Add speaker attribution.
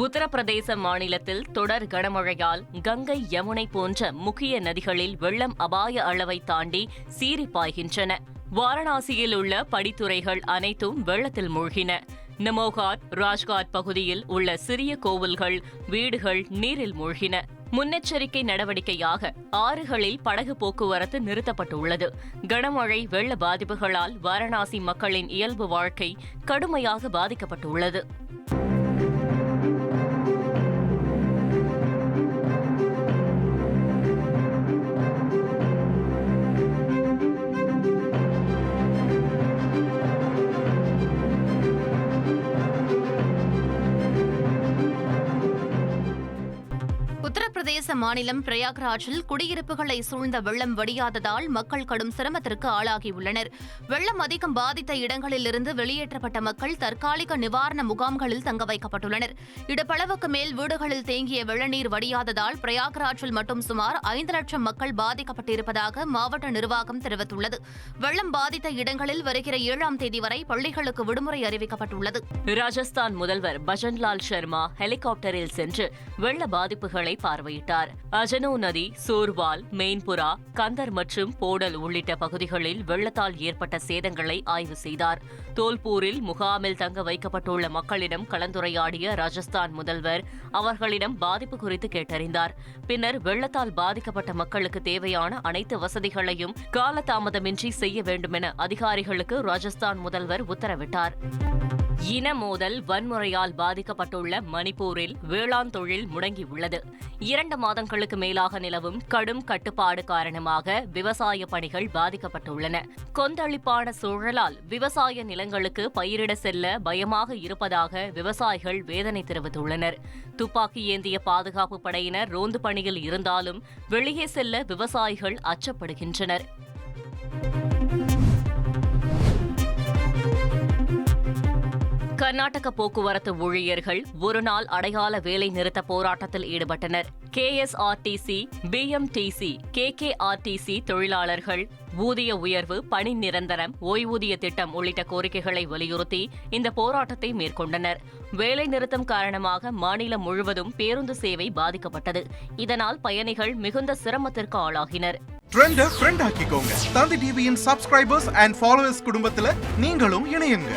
Speaker 1: உத்தரப்பிரதேச மாநிலத்தில் தொடர் கனமழையால் கங்கை யமுனை போன்ற முக்கிய நதிகளில் வெள்ளம் அபாய அளவை தாண்டி சீறி பாய்கின்றன வாரணாசியில் உள்ள படித்துறைகள் அனைத்தும் வெள்ளத்தில் மூழ்கின. நமோகாட் ராஜ்காட் பகுதியில் உள்ள சிறிய கோவில்கள் வீடுகள் நீரில் மூழ்கின. முன்னெச்சரிக்கை நடவடிக்கையாக ஆறுகளில் படகு போக்குவரத்து நிறுத்தப்பட்டுள்ளது. கனமழை வெள்ள பாதிப்புகளால் வாரணாசி மக்களின் இயல்பு வாழ்க்கை கடுமையாக பாதிக்கப்பட்டுள்ளது.
Speaker 2: உத்தரப்பிரதேச மாநிலம் பிரயாக்ராஜில் குடியிருப்புகளை சூழ்ந்த வெள்ளம் வடியாததால் மக்கள் கடும் சிரமத்திற்கு ஆளாகியுள்ளனர். வெள்ளம் அதிகம் பாதித்த இடங்களிலிருந்து வெளியேற்றப்பட்ட மக்கள் தற்காலிக நிவாரண முகாம்களில் தங்க வைக்கப்பட்டுள்ளனர். இடப்பளவுக்கு மேல் வீடுகளில் தேங்கிய வெள்ளநீர் வடியாததால் பிரயாக்ராஜில் மட்டும் சுமார் ஐந்து லட்சம் மக்கள் பாதிக்கப்பட்டிருப்பதாக மாவட்ட நிர்வாகம் தெரிவித்துள்ளது. வெள்ளம் பாதித்த இடங்களில் வருகிற ஏழாம் தேதி வரை பள்ளிகளுக்கு விடுமுறை அறிவிக்கப்பட்டுள்ளது.
Speaker 1: ராஜஸ்தான் முதல்வர் பஜன்லால் சர்மா ஹெலிகாப்டரில் சென்று வெள்ள பாதிப்புகளை பார்வையிட்டார். அஜனோ நதி சோர்வால் மெயின்புரா கந்தர் மற்றும் போடல் உள்ளிட்ட பகுதிகளில் வெள்ளத்தால் ஏற்பட்ட சேதங்களை ஆய்வு செய்தார். தோல்பூரில் முகாமில் தங்க வைக்கப்பட்டுள்ள மக்களிடம் கலந்துரையாடிய ராஜஸ்தான் முதல்வர் அவர்களிடம் பாதிப்பு குறித்து கேட்டறிந்தார். பின்னர் வெள்ளத்தால் பாதிக்கப்பட்ட மக்களுக்கு தேவையான அனைத்து வசதிகளையும் காலதாமதமின்றி செய்ய வேண்டுமென அதிகாரிகளுக்கு ராஜஸ்தான் முதல்வர் உத்தரவிட்டார். இன மோதல் வன்முறையால் பாதிக்கப்பட்டுள்ள மணிப்பூரில் வேளாண் தொழில் முடங்கியுள்ளது. இரண்டு மாதங்களுக்கு மேலாக நிலவும் கடும் கட்டுப்பாடு காரணமாக விவசாய பணிகள் பாதிக்கப்பட்டுள்ளன. கொந்தளிப்பான சூழலால் விவசாய நிலங்களுக்கு பயிரிட செல்ல பயமாக இருப்பதாக விவசாயிகள் வேதனை தெரிவித்துள்ளனர். துப்பாக்கி ஏந்திய பாதுகாப்பு படையினர் ரோந்து பணியில் இருந்தாலும் வெளியே செல்ல விவசாயிகள் அச்சப்படுகின்றனர். கர்நாடக போக்குவரத்து ஊழியர்கள் ஒருநாள் அடையாள வேலை நிறுத்த போராட்டத்தில் ஈடுபட்டனர். கேஎஸ்ஆர்டிசி பிஎம்டிசி கேகேஆர்டிசி தொழிலாளர்கள் ஊதிய உயர்வு பணி நிரந்தரம் ஓய்வூதிய திட்டம் உள்ளிட்ட கோரிக்கைகளை வலியுறுத்தி இந்த போராட்டத்தை மேற்கொண்டனர். வேலை நிறுத்தம் காரணமாக மாநிலம் முழுவதும் பேருந்து சேவை பாதிக்கப்பட்டது. இதனால் பயணிகள் மிகுந்த சிரமத்திற்கு ஆளாகினர்.
Speaker 3: ட்ரெண்ட ஃப்ரெண்ட் ஆக்கிக்கோங்க. தந்தி டிவியின் சப்ஸ்கிரைபர்ஸ் அண்ட் ஃபாலோவர்ஸ் குடும்பத்துல நீங்களும் இணையுங்க.